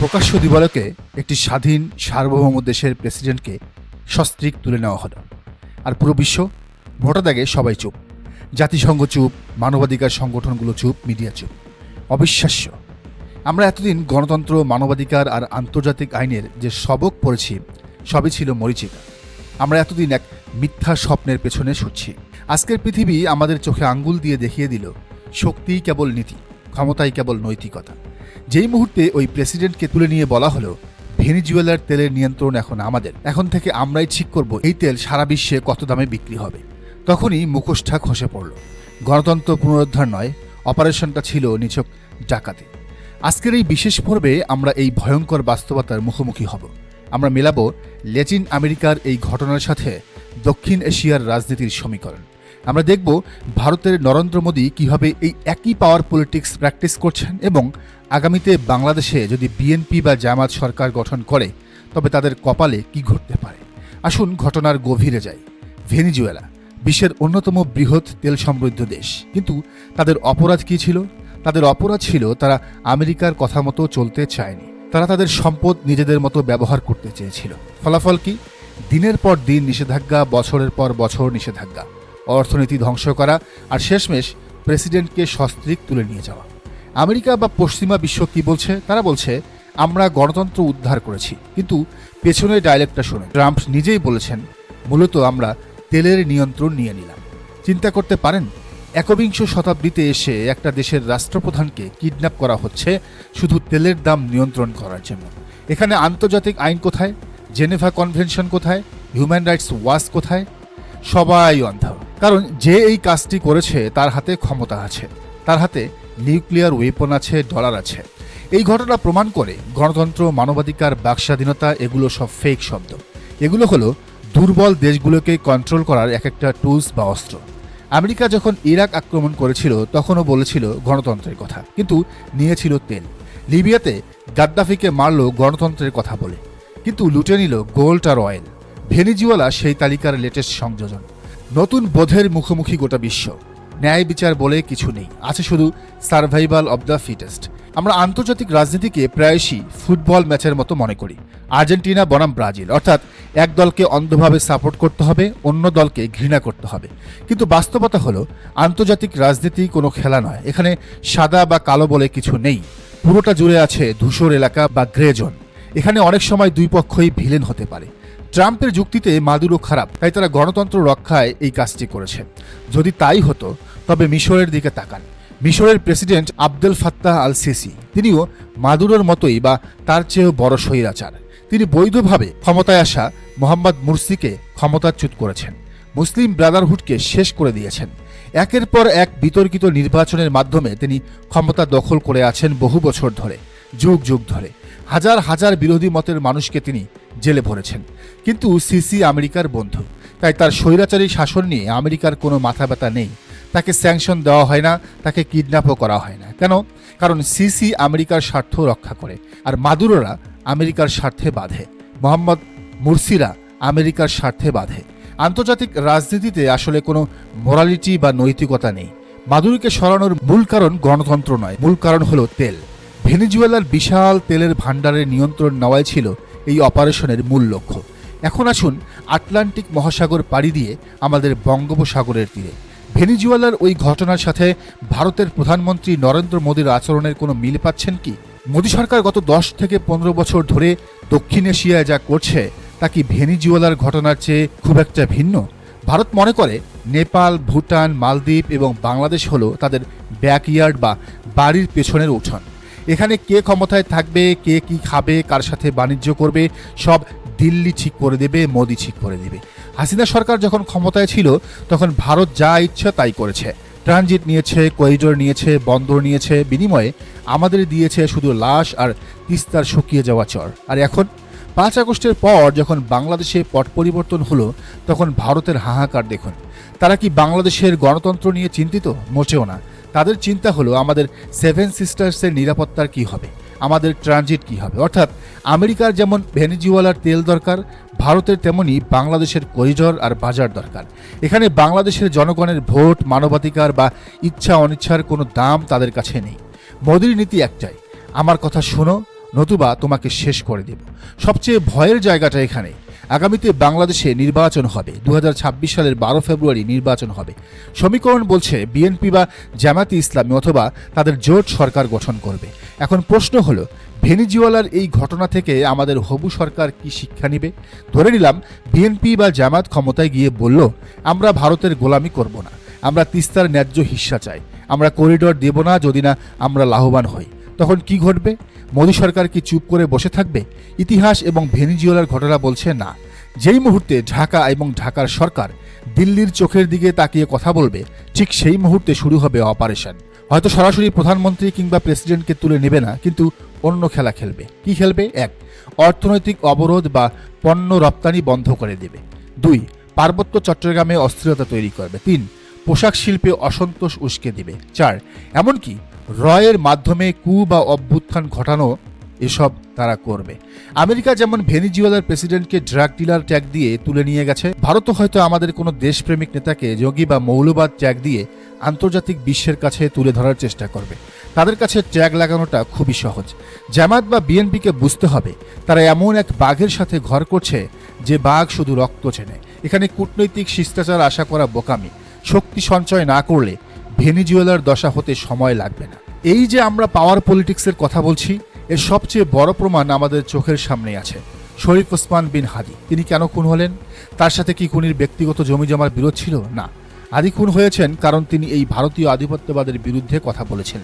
প্রকাশ্য দিবালকে একটি স্বাধীন সার্বভৌম দেশের প্রেসিডেন্টকে সস্ত্রীক তুলে নেওয়া হলো। আর পুরো বিশ্ব ভোটাদাগে সবাই চুপ। জাতিসংঘ চুপ, মানবাধিকার সংগঠনগুলো চুপ, মিডিয়া চুপ। অবিশ্বাস্য। আমরা এতদিন গণতন্ত্র, মানবাধিকার আর আন্তর্জাতিক আইনের যে সবক পড়েছি, সবই ছিল মরিচিকা। আমরা এতদিন এক মিথ্যা স্বপ্নের পেছনে ছুটছি। আজকের পৃথিবী আমাদের চোখে আঙ্গুল দিয়ে দেখিয়ে দিল, শক্তিই কেবল নীতি, ক্ষমতাই কেবল নৈতিকতা। যেই মুহূর্তে ওই প্রেসিডেন্টকে তুলে নিয়ে বলা হলো, ভেনিজুয়েলার তেলের নিয়ন্ত্রণ এখন আমাদের। এখন থেকে আমরাই ঠিক করব এই তেল সারা বিশ্বে কত দামে বিক্রি হবে। তখনই মুখোশটা খসে পড়ল। গণতন্ত্র পুনরুদ্ধার নয়, অপারেশনটা ছিল নিছক ডাকাতি। আজকের এই বিশেষ পর্বে আমরা এই ভয়ঙ্কর বাস্তবতার মুখোমুখি হব। আমরা মেলাবো ল্যাটিন আমেরিকার এই ঘটনার সাথে দক্ষিণ এশিয়ার রাজনীতির সমীকরণ। আমরা দেখব ভারতের নরেন্দ্র মোদী কীভাবে এই একই পাওয়ার পলিটিক্স প্র্যাকটিস করছেন এবং আগামীতে বাংলাদেশে যদি বিএনপি বা জামাত সরকার গঠন করে, তবে তাদের কপালে কি ঘটতে পারে? আসুন ঘটনার গভীরে যাই। ভেনিজুয়েলা, বিশ্বের অন্যতম বৃহৎ তেল সমৃদ্ধ দেশ। কিন্তু তাদের অপরাধ কি ছিল? তাদের অপরাধ ছিল তারা আমেরিকার কথা মতো চলতে চায়নি। তারা তাদের সম্পদ নিজেদের মতো ব্যবহার করতে চেয়েছিল। ফলাফল কি? দিনের পর দিন নিষেধাজ্ঞা, বছরের পর বছর নিষেধাজ্ঞা। অর্থনীতি ধ্বংস করা আর শেষমেশ প্রেসিডেন্টকে সস্ত্রীক তুলে নিয়ে যাওয়া। আমেরিকা বা পশ্চিমা বিশ্ব কি বলছে? তারা বলছে, আমরা গণতন্ত্র উদ্ধার করেছি। কিন্তু পেছনের ডায়লেক্টটা শুনে ট্রাম্প নিজেই বলেছেন, মূলত আমরা তেলের নিয়ন্ত্রণ নিয়ে নিলাম। চিন্তা করতে পারেন, একবিংশ শতাব্দীতে এসে একটা দেশের রাষ্ট্রপ্রধানকে কিডন্যাপ করা হচ্ছে শুধু তেলের দাম নিয়ন্ত্রণ করার জন্য। এখানে আন্তর্জাতিক আইন কোথায়? জেনেভা কনভেনশন কোথায়? হিউম্যান রাইটস ওয়াচ কোথায়? সবাই অন্ধ। কারণ যে এই কাজটি করেছে, তার হাতে ক্ষমতা আছে। তার হাতে নিউক্লিয়ার ওয়েপন আছে, ডলার আছে। এই ঘটনা প্রমাণ করে গণতন্ত্র, মানবাধিকার, বাকস্বাধীনতা, এগুলো সব ফেক শব্দ। এগুলো হলো দুর্বল দেশগুলোকে কন্ট্রোল করার এক একটা টুলস বা অস্ত্র। আমেরিকা যখন ইরাক আক্রমণ করেছিল, তখনও বলেছিল গণতন্ত্রের কথা, কিন্তু নিয়েছিল তেল। লিবিয়াতে গাদ্দাফিকে মারল গণতন্ত্রের কথা বলে, কিন্তু লুটে নিল গোল্ড আর অয়েল ভেনিজুয়েলা সেই তালিকার লেটেস্ট সংযোজন। নতুন বোধের মুখোমুখি গোটা বিশ্ব। ন্যায় বিচার বলে কিছু নেই। আছে শুধু সার্ভাইভাল অব দ্য ফিটেস্ট আমরা আন্তর্জাতিক রাজনীতিকে প্রায়শই ফুটবল ম্যাচের মতো মনে করি। আর্জেন্টিনা, বনাম ব্রাজিল। অর্থাৎ এক দলকে অন্ধভাবে সাপোর্ট করতে হবে, অন্য দলকে ঘৃণা করতে হবে। কিন্তু বাস্তবতা হলো, আন্তর্জাতিক রাজনীতি কোনো খেলা নয়। এখানে সাদা বা কালো বলে কিছু নেই। পুরোটা জুড়ে আছে ধূসর এলাকা বা গ্রে জোন এখানে অনেক সময় দুই পক্ষই ভিলেন হতে পারে। ট্রাম্পের যুক্তিতে মাদুরো খারাপ, তাই তারা গণতন্ত্র রক্ষায় এই কাজটি করেছে। যদি তাই হতো, তবে মিশরের দিকে তাকান। মিশরের president Abdel Fattah al Sisi তিনিও মাদুরোর মতোই বা তার চেয়েও বড় স্বৈরাচার। তিনি বৈধভাবে ক্ষমতায় আসা মোহাম্মদ মুরসিকে ক্ষমতাচ্যুত করেছেন। মুসলিম ব্রাদারহুডকে শেষ করে দিয়েছেন। একের পর এক বিতর্কিত নির্বাচনের মাধ্যমে তিনি ক্ষমতা দখল করে আছেন বহু বছর ধরে, যুগ যুগ ধরে। হাজার হাজার বিরোধী মতের মানুষকে তিনি জেলে ভরেছেন। কিন্তু সিসি আমেরিকার বন্ধু। তাই তার স্বৈরাচারী শাসন নিয়ে আমেরিকার কোনো মাথা ব্যথা নেই। তাকে স্যাংশন দেওয়া হয় না, তাকে কিডন্যাপও করা হয় না। কেন? কারণ সিসি আমেরিকার স্বার্থ রক্ষা করে, আর মাদুরোরা আমেরিকার স্বার্থে বাঁধে। মোহাম্মদ মুরসিরা আমেরিকার স্বার্থে বাঁধে। আন্তর্জাতিক রাজনীতিতে আসলে কোনো মোরালিটি বা নৈতিকতা নেই। মাদুরিকে সরানোর মূল কারণ গণতন্ত্র নয়, মূল কারণ হলো তেল। ভেনিজুয়েলার বিশাল তেলের ভাণ্ডারের নিয়ন্ত্রণ নেওয়াই ছিল এই অপারেশনের মূল লক্ষ্য। এখন আসুন আটলান্টিক মহাসাগর পাড়ি দিয়ে আমাদের বঙ্গোপসাগরের তীরে। ভেনিজুয়েলার ওই ঘটনার সাথে ভারতের প্রধানমন্ত্রী নরেন্দ্র মোদীর আচরণের কোনো মিল পাচ্ছেন কি? মোদী সরকার গত দশ থেকে পনেরো বছর ধরে দক্ষিণ এশিয়ায় যা করছে, তা কি ভেনিজুয়েলার ঘটনার চেয়ে খুব একটা ভিন্ন? ভারত মনে করে নেপাল, ভুটান, মালদ্বীপ এবং বাংলাদেশ হলো তাদের ব্যাকইয়ার্ড বা বাড়ির পেছনের উঠোন। এখানে কে ক্ষমতায় থাকবে, কে কি খাবে, কার সাথে বাণিজ্য করবে, সব দিল্লি ঠিক করে দেবে, মোদি ঠিক করে দেবে। হাসিনা সরকার যখন ক্ষমতায় ছিল, তখন ভারত যা ইচ্ছা তাই করেছে। ট্রানজিট নিয়েছে করিডোর নিয়েছে, বন্দর নিয়েছে, বিনিময়ে আমাদের দিয়েছে শুধু লাশ আর তিস্তার শুকিয়ে যাওয়া চর। আর এখন, পাঁচ আগস্টের পর যখন বাংলাদেশে পট পরিবর্তন হলো, তখন ভারতের হাহাকার দেখুন। তারা কি বাংলাদেশের গণতন্ত্র নিয়ে চিন্তিত? মোটেও না। তাদের চিন্তা হলো, আমাদের সেভেন সিস্টার্সের নিরাপত্তার কি হবে? আমাদের ট্রানজিট কি হবে? অর্থাৎ, আমেরিকার যেমন ভেনিজুয়েলার তেল দরকার, ভারতের তেমনি বাংলাদেশের করিডর আর বাজার দরকার। এখানে বাংলাদেশের জনগণের ভোট, মানবাধিকার বা ইচ্ছা অনিচ্ছার কোনো দাম তাদের কাছে নেই। মোদির নীতি একটাই, আমার কথা শোনো, নতুবা তোমাকে শেষ করে দেব। সবচেয়ে ভয়ের জায়গাটা এখানে। আগামীতে বাংলাদেশে নির্বাচন হবে। দু হাজার ছাব্বিশ সালের বারো ফেব্রুয়ারি নির্বাচন হবে। সমীকরণ বলছে, বিএনপি বা জামাতি ইসলামী অথবা তাদের জোট সরকার গঠন করবে। এখন প্রশ্ন হলো, ভেনিজুয়েলার এই ঘটনা থেকে আমাদের হবু সরকার কি শিক্ষা নিবে? ধরে নিলাম, বিএনপি বা জামাত ক্ষমতায় গিয়ে বলল, আমরা ভারতের গোলামি করব না। আমরা তিস্তার ন্যায্য হিস্সা চাই। আমরা করিডোর দেব না যদি না আমরা লাভবান হই। তখন কি ঘটবে? মোদী সরকার কি চুপ করে বসে থাকবে? ইতিহাস এবং ভেনিজুয়েলার ঘটনা বলছে না। যেই মুহূর্তে ঢাকা এবং ঢাকার সরকার দিল্লির চোখের দিকে তাকিয়ে কথা বলবে, ঠিক সেই মুহূর্তে শুরু হবে অপারেশন। হয়তো সরাসরি প্রধানমন্ত্রী কিংবা প্রেসিডেন্টকে তুলে নেবে না, কিন্তু অন্য খেলা খেলবে। কি খেলবে? এক, অর্থনৈতিক অবরোধ বা পণ্য রপ্তানি বন্ধ করে দেবে। দুই, পার্বত্য চট্টগ্রামে অস্থিরতা তৈরি করবে। তিন, পোশাক শিল্পে অসন্তোষ উস্কে দিবে। চার, এমনকি রয়ের মাধ্যমে কু বা অভ্যুত্থান ঘটানো এসব তারা করবে। আমেরিকা যেমন ভেনিজুয়েলার প্রেসিডেন্টকে ড্রাগ ডিলার ট্যাগ দিয়ে তুলে নিয়ে গেছে, ভারতও হয়তো আমাদের কোনো দেশপ্রেমিক নেতাকে যোগী বা মৌলবাদ ট্যাগ দিয়ে আন্তর্জাতিক বিশ্বের কাছে তুলে ধরার চেষ্টা করবে। তাদের কাছে ট্যাগ লাগানোটা খুবই সহজ। জামাত বা বিএনপিকে বুঝতে হবে, তারা এমন এক বাঘের সাথে ঘর করছে যে বাঘ শুধু রক্ত চেনে। এখানে কূটনৈতিক শিষ্টাচার আশা করা বোকামি। শক্তি সঞ্চয় না করলে ভেনিজুয়েলার দশা হতে সময় লাগবে না। এই যে আমরা পাওয়ার পলিটিক্সের কথা বলছি, এর সবচেয়ে বড় প্রমাণ আমাদের চোখের সামনে আছে। শরীফ ওসমান বিন হাদি, তিনি কেন খুন হলেন? তার সাথে কি খুনির ব্যক্তিগত জমি জমার বিরোধ ছিল? না। আদি খুন হয়েছেন কারণ তিনি এই ভারতীয় আধিপত্যবাদের বিরুদ্ধে কথা বলেছেন।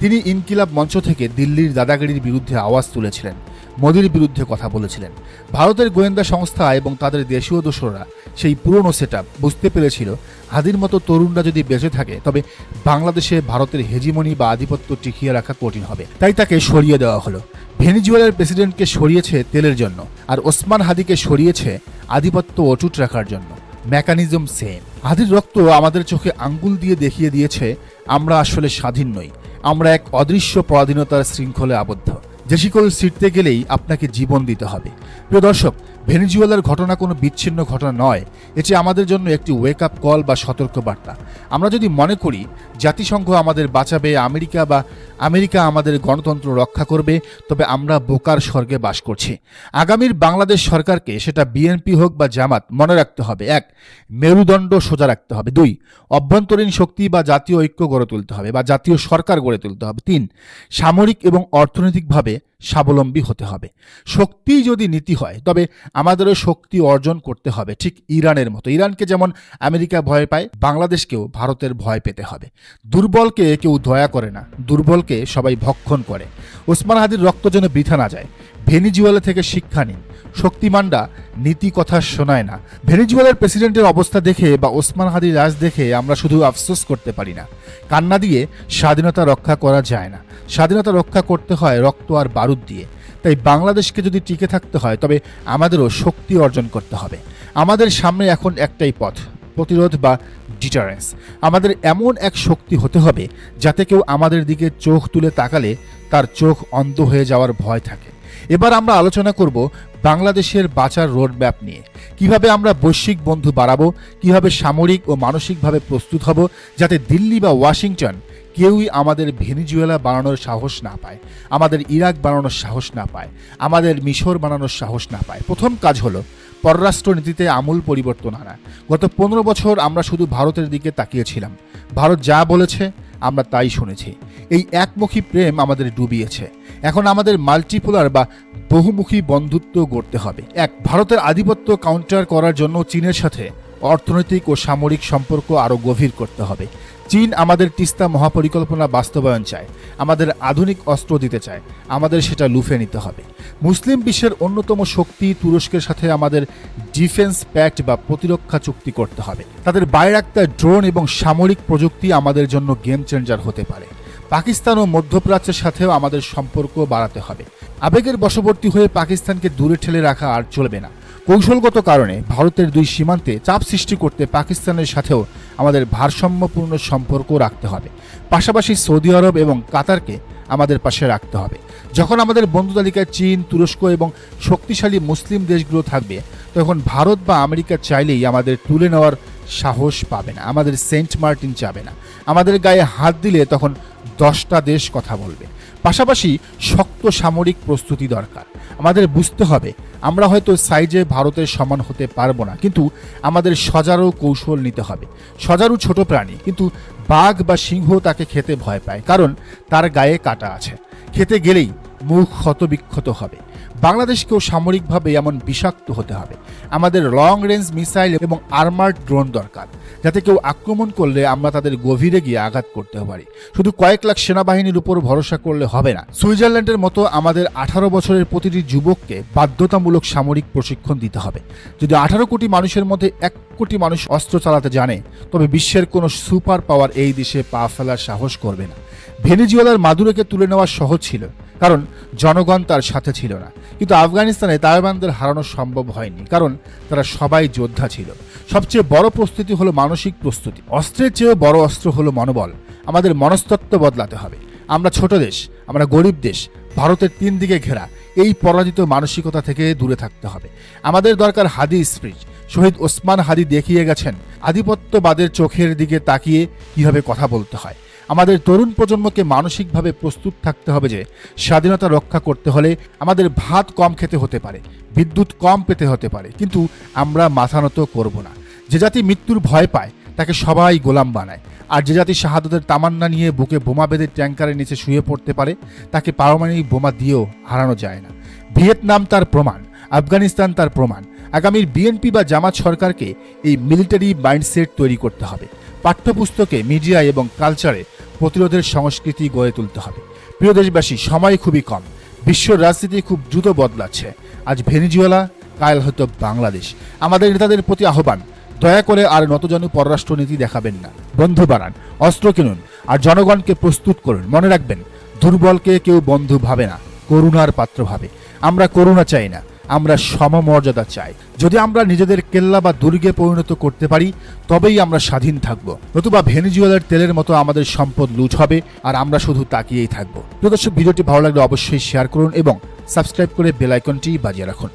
তিনি ইনকিলাব মঞ্চ থেকে দিল্লির দাদাগিরির বিরুদ্ধে আওয়াজ তুলেছিলেন। মোদির বিরুদ্ধে কথা বলেছিলেন। ভারতের গোয়েন্দা সংস্থা এবং তাদের দেশীয় দোসররা সেই পুরনো সেট বুঝতে পেরেছিল, হাদির মতো তরুণরা যদি বেঁচে থাকে, তবে বাংলাদেশে ভারতের হেজিমনি বা আধিপত্য টিকিয়ে রাখা কঠিন হবে। তাই তাকে সরিয়ে দেওয়া হলো। ভেনিজুয়েলার প্রেসিডেন্টকে সরিয়েছে তেলের জন্য, আর ওসমান হাদিকে সরিয়েছে আধিপত্য অটুট রাখার জন্য। Mechanism same. হাদির রক্ত আমাদের চোখে আঙ্গুল দিয়ে দেখিয়ে দিয়েছে, আমরা আসলে স্বাধীন নই। আমরা এক অদৃশ্য পরাধীনতার শৃঙ্খলে আবদ্ধ। যে শিকল সিটতে গেলেই আপনাকে জীবন দিতে হবে। প্রিয় দর্শক ভেনিজুয়েলার ঘটনা কোনো বিচ্ছিন্ন ঘটনা নয়। এটি আমাদের জন্য একটি ওয়েক আপ কল বা সতর্ক বার্তা আমরা যদি মনে করি, জাতিসংঘ আমাদের বাঁচাবে, আমেরিকা বা আমেরিকা আমাদের গণতন্ত্র রক্ষা করবে, তবে আমরা বোকার স্বর্গে বাস করছি। আগামীর বাংলাদেশ সরকারকে সেটা বিএনপি হোক বা জামাত, মনে রাখতে হবে। এক, মেরুদণ্ড সোজা রাখতে হবে। দুই, অভ্যন্তরীণ শক্তি বা জাতীয় ঐক্য গড়ে তুলতে হবে বা জাতীয় সরকার গড়ে তুলতে হবে। তিন, সামরিক এবং অর্থনৈতিকভাবে স্বাবলম্বী হতে হবে। শক্তি যদি নীতি হয়, তবে আমাদেরও শক্তি অর্জন করতে হবে, ঠিক ইরানের মতো। ইরানকে যেমন আমেরিকা ভয় পায়, বাংলাদেশকেও ভারতের ভয় পেতে হবে। দুর্বলকে কেউ দয়া করে না, দুর্বলকে সবাই ভক্ষণ করে। ওসমান হাদির রক্ত যেন বৃথা না যায়। ভেনিজুয়েলা থেকে শিক্ষা নিন। শক্তিমানরা নীতি কথা শোনায় না। ভেনিজুয়েলার প্রেসিডেন্টের অবস্থা দেখে বা ওসমান হাদির রাজ দেখে আমরা শুধু আফসোস করতে পারি না। কান্না দিয়ে স্বাধীনতা রক্ষা করা যায় না। স্বাধীনতা রক্ষা করতে হয় রক্ত আর বারুদ দিয়ে। তাই বাংলাদেশকে যদি টিকে থাকতে হয়, তবে আমাদেরও শক্তি অর্জন করতে হবে। আমাদের সামনে এখন একটাই পথ, প্রতিরোধ বা ডিটারেন্স আমাদের এমন এক শক্তি হতে হবে যাতে কেউ আমাদের দিকে চোখ তুলে তাকালে তার চোখ অন্ধ হয়ে যাওয়ার ভয় থাকে। এবার আমরা আলোচনা করব বাংলাদেশের বাঁচার রোডম্যাপ নিয়ে। কীভাবে আমরা বৈশ্বিক বন্ধু বাড়াবো, কীভাবে সামরিক ও মানসিকভাবে প্রস্তুত হব যাতে দিল্লি বা ওয়াশিংটন কেউই আমাদের ভেনিজুয়েলা বানানোর সাহস না পায়, আমাদের ইরাক বানানোর সাহস না পায়, আমাদের মিশর বানানোর সাহস না পায়। প্রথম কাজ হলো পররাষ্ট্রনীতিতে আমূল পরিবর্তন আনা। গত পনেরো বছর আমরা শুধু ভারতের দিকে তাকিয়েছিলাম। ভারত যা বলেছে, আমরা তাই শুনেছি। এই একমুখী প্রেম আমাদের ডুবিয়েছে। এখন আমাদের মাল্টিপোলার বা বহুমুখী বন্ধুত্ব গড়তে হবে। এক, ভারতের আধিপত্য কাউন্টার করার জন্য চীনের সাথে অর্থনৈতিক ও সামরিক সম্পর্ক আরও গভীর করতে হবে। চীন আমাদের তিস্তা মহাপরিকল্পনা বাস্তবায়ন চায়, আমাদের আধুনিক অস্ত্র দিতে চায়, আমাদের সেটা লুফে নিতে হবে। মুসলিম বিশ্বের অন্যতম শক্তি তুরস্কের সাথে আমাদের ডিফেন্স প্যাক্ট বা প্রতিরক্ষা চুক্তি করতে হবে। তাদের বাইরাক্তার ড্রোন এবং সামরিক প্রযুক্তি আমাদের জন্য গেম চেঞ্জার হতে পারে। পাকিস্তান ও মধ্যপ্রাচ্যের সাথেও আমাদের সম্পর্ক বাড়াতে হবে। আবেগের বশবর্তী হয়ে পাকিস্তানকে দূরে ঠেলে রাখা আর চলবে না। কৌশলগত কারণে ভারতের দুই সীমান্তে চাপ সৃষ্টি করতে পাকিস্তানের সাথেও আমাদের ভারসাম্যপূর্ণ সম্পর্ক রাখতে হবে। পাশাপাশি সৌদি আরব এবং কাতারকে আমাদের পাশে রাখতে হবে। যখন আমাদের বন্ধু তালিকায় চীন, তুরস্ক এবং শক্তিশালী মুসলিম দেশগুলো থাকবে, তখন ভারত বা আমেরিকা চাইলেই আমাদের তুলে নেওয়ার সাহস পাবে না। আমাদের সেন্ট মার্টিন চাবে না। আমাদের গায়ে হাত দিলে তখন দশটা দেশ কথা বলবে। পাশাপাশি শক্ত সামরিক প্রস্তুতি দরকার। আমাদের বুঝতে হবে, আমরা হয়তো সাইজে ভারতের সমান হতে পারব না, কিন্তু আমাদের সজারু কৌশল নিতে হবে। সজারু ছোট প্রাণী, কিন্তু বাঘ বা সিংহ তাকে খেতে ভয় পায়, কারণ তার গায়ে কাটা আছে। খেতে গেলেই মুখ ক্ষতবিক্ষত হবে। বাংলাদেশকেও সামরিকভাবে এমন বিষাক্ত হতে হবে। আমাদের লং রেঞ্জ মিসাইল এবং আর্মার্ড ড্রোন দরকার, যাতে কেউ আক্রমণ করলে আমরা তাদের গভীরে গিয়ে আঘাত করতে পারি। শুধু কয়েক লাখ সেনাবাহিনীর উপর ভরসা করলে হবে না। সুইজারল্যান্ডের মতো আমাদের আঠারো বছরের প্রতিটি যুবককে বাধ্যতামূলক সামরিক প্রশিক্ষণ দিতে হবে। যদি আঠারো কোটি মানুষের মধ্যে এক কোটি মানুষ অস্ত্র চালাতে জানে, তবে বিশ্বের কোনো সুপার পাওয়ার এই দেশে পা ফেলার সাহস করবে না। ভেনিজুয়েলার মাদুরোকে তুলে নেওয়া সহজ ছিল, কারণ জনগণ তার সাথে ছিল না। কিন্তু আফগানিস্তানে তালেবানদের হারানো সম্ভব হয়নি, কারণ তারা সবাই যোদ্ধা ছিল। সবচেয়ে বড় প্রস্তুতি হলো মানসিক প্রস্তুতি। অস্ত্রের চেয়েও বড় অস্ত্র হলো মনোবল। আমাদের মনস্তত্ত্ব বদলাতে হবে। আমরা ছোট দেশ, আমরা গরিব দেশ, ভারতের তিন দিকে ঘেরা। এই পরাজিত মানসিকতা থেকে দূরে থাকতে হবে। আমাদের দরকার হাদি স্প্রিট শহীদ ওসমান হাদি দেখিয়ে গেছেন, আধিপত্যবাদের চোখের দিকে তাকিয়ে কীভাবে কথা বলতে হয়। আমাদের তরুণ প্রজন্মকে মানসিকভাবে প্রস্তুত থাকতে হবে যে স্বাধীনতা রক্ষা করতে হলে আমাদের ভাত কম খেতে হতে পারে, বিদ্যুৎ কম পেতে হতে পারে, কিন্তু আমরা মাথা নত করব না। যে জাতি মৃত্যুর ভয় পায়, তাকে সবাই গোলাম বানায়। আর যে জাতি শাহাদতের তামান্না নিয়ে বুকে বোমা বেঁধে ট্যাঙ্কারের নিচে শুয়ে পড়তে পারে, তাকে পারমাণবিক বোমা দিয়েও হারানো যায় না। ভিয়েতনাম তার প্রমাণ, আফগানিস্তান তার প্রমাণ। আগামীর বিএনপি বা জামাত সরকারকে এই মিলিটারি মাইন্ডসেট তৈরি করতে হবে। পাঠ্যপুস্তকে, মিডিয়া এবং কালচারে প্রতিরোধের সংস্কৃতি গড়ে তুলতে হবে। প্রিয় দেশবাসী, সময় খুবই কম। বিশ্ব রাজনীতি খুব দ্রুত বদলাচ্ছে। আজ ভেনিজুয়েলা, কাল হয়তো বাংলাদেশ। আমাদের নেতাদের প্রতি আহ্বান, দয়া করে আর নতজানু পররাষ্ট্রনীতি দেখাবেন না। বন্ধু বাড়ান, অস্ত্র কিনুন, আর জনগণকে প্রস্তুত করুন। মনে রাখবেন, দুর্বলকে কেউ বন্ধু ভাবে না, করুণার পাত্র ভাবে। আমরা করুণা চাই না। আমরা সমমর্যাদা চাই। যদি আমরা নিজেদের কেল্লা বা দুর্গে পরিণত করতে পারি, তবেই আমরা স্বাধীন থাকব। নতুবা ভেনিজুয়েলার তেলের মতো আমাদের সম্পদ লুট হবে, আর আমরা শুধু তাকিয়েই থাকব। প্রিয় দর্শক, ভিডিওটি ভালো লাগলে অবশ্যই শেয়ার করুন এবং সাবস্ক্রাইব করে বেলাইকনটি বাজিয়ে রাখুন।